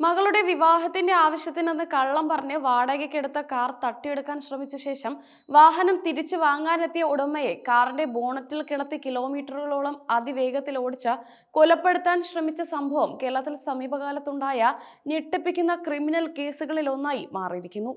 മകളുടെ വിവാഹത്തിന്റെ ആവശ്യത്തിനെന്ന് കള്ളം പറഞ്ഞ് വാടകയ്ക്കെടുത്ത കാർ തട്ടിയെടുക്കാൻ ശ്രമിച്ച ശേഷം വാഹനം തിരിച്ചു വാങ്ങാനെത്തിയ ഉടമയെ കാറിന്റെ ബോണറ്റിൽ കിടത്തി കിലോമീറ്ററുകളോളം അതിവേഗത്തിൽ ഓടിച്ച കൊലപ്പെടുത്താൻ ശ്രമിച്ച സംഭവം കേരളത്തിൽ സമീപകാലത്തുണ്ടായ ഞെട്ടിപ്പിക്കുന്ന ക്രിമിനൽ കേസുകളിൽ ഒന്നായി മാറിയിരിക്കുന്നു.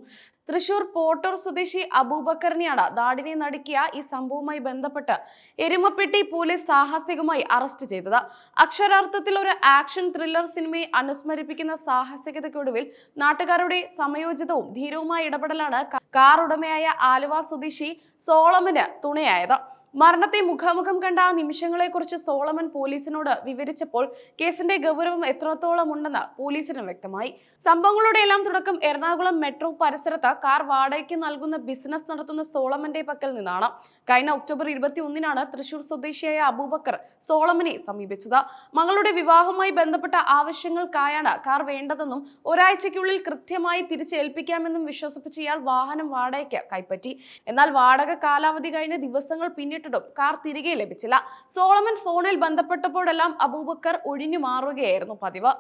തൃശൂർ പോട്ടൂർ സ്വദേശി അബൂബക്കറിനെയാണ് നാടിനെ നടുക്കിയ ഈ സംഭവവുമായി ബന്ധപ്പെട്ട് എരുമപ്പെട്ടി പോലീസ് സാഹസികമായി അറസ്റ്റ് ചെയ്തത്. അക്ഷരാർത്ഥത്തിൽ ഒരു ആക്ഷൻ ത്രില്ലർ സിനിമയെ അനുസ്മരിപ്പിക്കുന്ന സാഹസികതയ്ക്കൊടുവിൽ നാട്ടുകാരുടെ സമയോചിതവും ധീരവുമായ ഇടപെടലാണ് കാർ ഉടമയായ ആലുവ സ്വദേശി സോളമന് തുണയായത്. മരണത്തെ മുഖാമുഖം കണ്ട ആ നിമിഷങ്ങളെക്കുറിച്ച് സോളമൻ പോലീസിനോട് വിവരിച്ചപ്പോൾ കേസിന്റെ ഗൗരവം എത്രത്തോളം ഉണ്ടെന്ന് പോലീസിനും വ്യക്തമായി. സംഭവങ്ങളുടെ എല്ലാം തുടക്കം എറണാകുളം മെട്രോ പരിസരത്ത് കാർ വാടകയ്ക്ക് നൽകുന്ന ബിസിനസ് നടത്തുന്ന സോളമന്റെ പക്കൽ നിന്നാണ്. കഴിഞ്ഞ ഒക്ടോബർ ഇരുപത്തി ഒന്നിനാണ് തൃശൂർ സ്വദേശിയായ അബൂബക്കർ സോളമനെ സമീപിച്ചത്. മകളുടെ വിവാഹവുമായി ബന്ധപ്പെട്ട ആവശ്യങ്ങൾക്കായാണ് കാർ വേണ്ടതെന്നും ഒരാഴ്ചയ്ക്കുള്ളിൽ കൃത്യമായി തിരിച്ചേൽപ്പിക്കാമെന്നും വിശ്വസിപ്പിച്ച് ഇയാൾ വാഹനം വാടകയ്ക്ക് കൈപ്പറ്റി. എന്നാൽ വാടക കാലാവധി കഴിഞ്ഞ ദിവസങ്ങൾ പിന്നിട്ടിട്ടും കാർ തിരികെ ലഭിച്ചില്ല. സോളമൻ ഫോണിൽ ബന്ധപ്പെട്ടപ്പോഴെല്ലാം അബൂബക്കർ ഒഴിഞ്ഞു മാറുകയായിരുന്നു പതിവ്.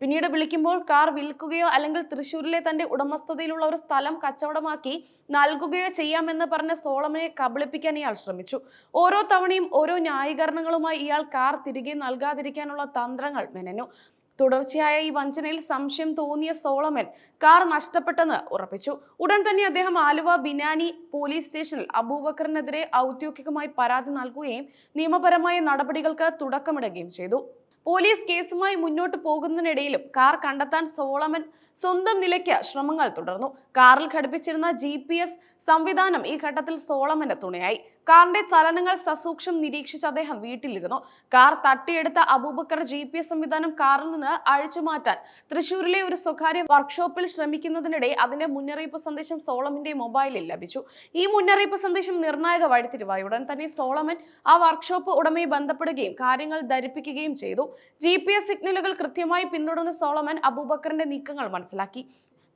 പിന്നീട് വിളിക്കുമ്പോൾ കാർ വിൽക്കുകയോ അല്ലെങ്കിൽ തൃശ്ശൂരിലെ തന്റെ ഉടമസ്ഥതയിലുള്ള ഒരു സ്ഥലം കച്ചവടമാക്കി നൽകുകയോ ചെയ്യാമെന്ന് പറഞ്ഞ സോളമനെ കബളിപ്പിക്കാൻ ഇയാൾ ശ്രമിച്ചു. ഓരോ തവണയും ഓരോ ന്യായീകരണങ്ങളുമായി ഇയാൾ കാർ തിരികെ നൽകാതിരിക്കാനുള്ള തന്ത്രങ്ങൾ മെനഞ്ഞു. തുടർച്ചയായ ഈ വഞ്ചനയിൽ സംശയം തോന്നിയ സോളമൻ കാർ നഷ്ടപ്പെട്ടെന്ന് ഉറപ്പിച്ചു. ഉടൻ തന്നെ അദ്ദേഹം ആലുവ ബിനാനി പോലീസ് സ്റ്റേഷനിൽ അബൂബക്കറിനെതിരെ ഔദ്യോഗികമായി പരാതി നൽകുകയും നിയമപരമായ നടപടികൾക്ക് തുടക്കമിടുകയും ചെയ്തു. പോലീസ് കേസുമായി മുന്നോട്ട് പോകുന്നതിനിടയിലും കാർ കണ്ടെത്താൻ സോളമൻ സ്വന്തം നിലയ്ക്ക് ശ്രമങ്ങൾ തുടർന്നു. കാറിൽ ഘടിപ്പിച്ചിരുന്ന ജി സംവിധാനം ഈ ഘട്ടത്തിൽ സോളമന്റെ തുണയായി. കാറിന്റെ ചലനങ്ങൾ സസൂക്ഷം നിരീക്ഷിച്ച് അദ്ദേഹം വീട്ടിലിരുന്നു. കാർ തട്ടിയെടുത്ത അബൂബക്കർ ജി പി എസ് സംവിധാനം കാറിൽ നിന്ന് അഴിച്ചു മാറ്റാൻ തൃശൂരിലെ ഒരു സ്വകാര്യ വർക്ക്ഷോപ്പിൽ ശ്രമിക്കുന്നതിനിടെ അതിന്റെ മുന്നറിയിപ്പ് സന്ദേശം സോളമിന്റെ മൊബൈലിൽ ലഭിച്ചു. ഈ മുന്നറിയിപ്പ് സന്ദേശം നിർണായക വഴിത്തിരിവായി ഉടൻ തന്നെ സോളമൻ ആ വർക്ക്ഷോപ്പ് ഉടമയെ ബന്ധപ്പെടുകയും കാര്യങ്ങൾ ധരിപ്പിക്കുകയും ചെയ്തു. ജി സിഗ്നലുകൾ കൃത്യമായി പിന്തുടർന്ന സോളമൻ അബൂബക്കറിന്റെ നീക്കങ്ങൾ മനസ്സിലാക്കി.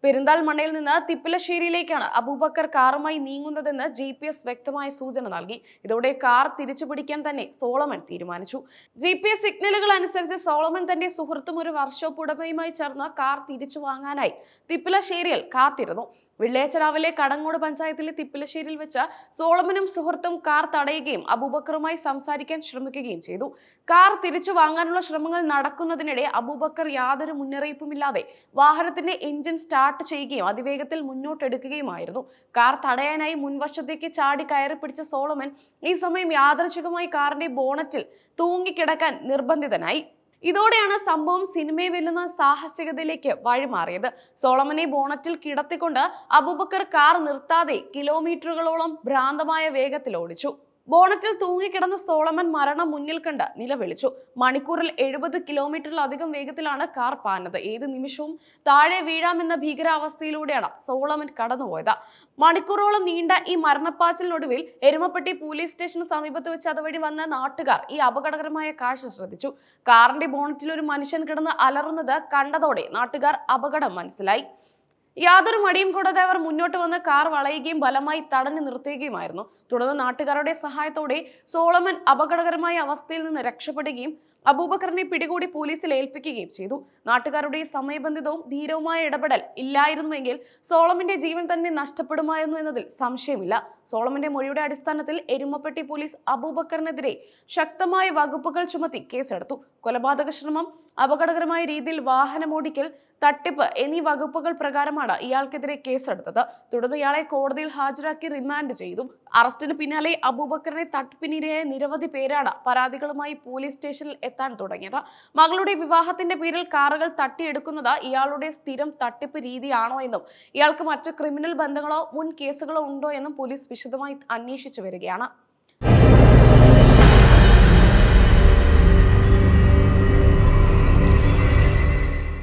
പെരിന്താൽമണ്ണയിൽ നിന്ന് തിപ്പിലശ്ശേരിയിലേക്കാണ് അബൂബക്കർ കാറുമായി നീങ്ങുന്നതെന്ന് ജി പി എസ് വ്യക്തമായ സൂചന നൽകി. ഇതോടെ കാർ തിരിച്ചു പിടിക്കാൻ തന്നെ സോളമൻ തീരുമാനിച്ചു. ജി പി എസ് സിഗ്നലുകൾ അനുസരിച്ച് സോളമൻ തന്റെ സുഹൃത്തും ഒരു വർക്ക്ഷോപ്പ് ഉടമയുമായി ചേർന്ന് കാർ തിരിച്ചു വാങ്ങാനായി തിപ്പിലശ്ശേരിയിൽ കാത്തിരുന്നു. വെള്ളിയാഴ്ച രാവിലെ കടങ്ങോട് പഞ്ചായത്തിലെ തിപ്പിലശ്ശേരിയിൽ വെച്ച് സോളമനും സുഹൃത്തും കാർ തടയുകയും അബൂബക്കറുമായി സംസാരിക്കാൻ ശ്രമിക്കുകയും ചെയ്തു. കാർ തിരിച്ചു വാങ്ങാനുള്ള ശ്രമങ്ങൾ നടക്കുന്നതിനിടെ അബൂബക്കർ യാതൊരു മുന്നറിയിപ്പുമില്ലാതെ വാഹനത്തിന്റെ എഞ്ചിൻ സ്റ്റാർട്ട് ചെയ്യുകയും അതിവേഗത്തിൽ മുന്നോട്ടെടുക്കുകയുമായിരുന്നു. കാർ തടയാനായി മുൻവശത്തേക്ക് ചാടി കയറി പിടിച്ച സോളമൻ ഈ സമയം യാദർശികമായി കാറിന്റെ ബോണറ്റിൽ തൂങ്ങിക്കിടക്കാൻ നിർബന്ധിതനായി. ഇതോടെയാണ് സംഭവം സിനിമയെ വെല്ലുന്ന സാഹസികതയിലേക്ക് വഴിമാറിയത്. സോളമനെ ബോണറ്റിൽ കിടത്തിക്കൊണ്ട് അബൂബക്കർ കാർ നിർത്താതെ കിലോമീറ്ററുകളോളം ഭ്രാന്തമായ വേഗത്തിൽ ഓടിച്ചു. ബോണറ്റിൽ തൂങ്ങിക്കിടന്ന സോളമൻ മരണം മുന്നിൽ കണ്ട് നിലവിളിച്ചു. മണിക്കൂറിൽ എഴുപത് കിലോമീറ്ററിലധികം വേഗത്തിലാണ് കാർ പാഞ്ഞത്. ഏത് നിമിഷവും താഴെ വീഴാമെന്ന ഭീകരാവസ്ഥയിലൂടെയാണ് സോളമൻ കടന്നുപോയത്. മണിക്കൂറോളം നീണ്ട ഈ മരണപ്പാച്ചിലിനൊടുവിൽ എരുമപ്പെട്ടി പോലീസ് സ്റ്റേഷന് സമീപത്ത് വെച്ച് അതുവഴി വന്ന നാട്ടുകാർ ഈ അപകടകരമായ കാഴ്ച ശ്രദ്ധിച്ചു. കാറിന്റെ ബോണറ്റിൽ ഒരു മനുഷ്യൻ കിടന്ന് അലറുന്നത് കണ്ടതോടെ നാട്ടുകാർ അപകടം മനസ്സിലായി. യാതൊരു മടിയും കൂടാതെ അവർ മുന്നോട്ട് വന്ന് കാർ വളയുകയും ബലമായി തടഞ്ഞു നിർത്തുകയുമായിരുന്നു. തുടർന്ന് നാട്ടുകാരുടെ സഹായത്തോടെ സോളമൻ അപകടകരമായ അവസ്ഥയിൽ നിന്ന് രക്ഷപ്പെടുകയും അബൂബക്കറിനെ പിടികൂടി പോലീസിൽ ഏൽപ്പിക്കുകയും ചെയ്തു. നാട്ടുകാരുടെ സമയബന്ധിതവും ധീരവുമായ ഇടപെടൽ ഇല്ലായിരുന്നുവെങ്കിൽ സോളമിന്റെ ജീവൻ തന്നെ നഷ്ടപ്പെടുമായിരുന്നു എന്നതിൽ സംശയമില്ല. സോളമിന്റെ മൊഴിയുടെ അടിസ്ഥാനത്തിൽ എരുമപ്പെട്ടി പോലീസ് അബൂബക്കറിനെതിരെ ശക്തമായ വകുപ്പുകൾ ചുമത്തി കേസെടുത്തു. കൊലപാതക ശ്രമം അപകടകരമായ രീതിയിൽ വാഹനമോടിക്കൽ തട്ടിപ്പ് എന്നീ വകുപ്പുകൾ പ്രകാരമാണ് ഇയാൾക്കെതിരെ കേസെടുത്തത്. തുടർന്ന് ഇയാളെ കോടതിയിൽ ഹാജരാക്കി റിമാൻഡ് ചെയ്തു. അറസ്റ്റിന് പിന്നാലെ അബൂബക്കറിനെ തട്ടിപ്പിനിരയായ നിരവധി പേരാണ് പരാതികളുമായി പോലീസ് സ്റ്റേഷനിൽ എത്താൻ തുടങ്ങിയത്. മകളുടെ വിവാഹത്തിന്റെ പേരിൽ കാറുകൾ തട്ടിയെടുക്കുന്നത് ഇയാളുടെ സ്ഥിരം തട്ടിപ്പ് രീതിയാണോ എന്നും ഇയാൾക്ക് മറ്റ് ക്രിമിനൽ ബന്ധങ്ങളോ മുൻ കേസുകളോ ഉണ്ടോ എന്നും പോലീസ് വിശദമായി അന്വേഷിച്ചു വരികയാണ്.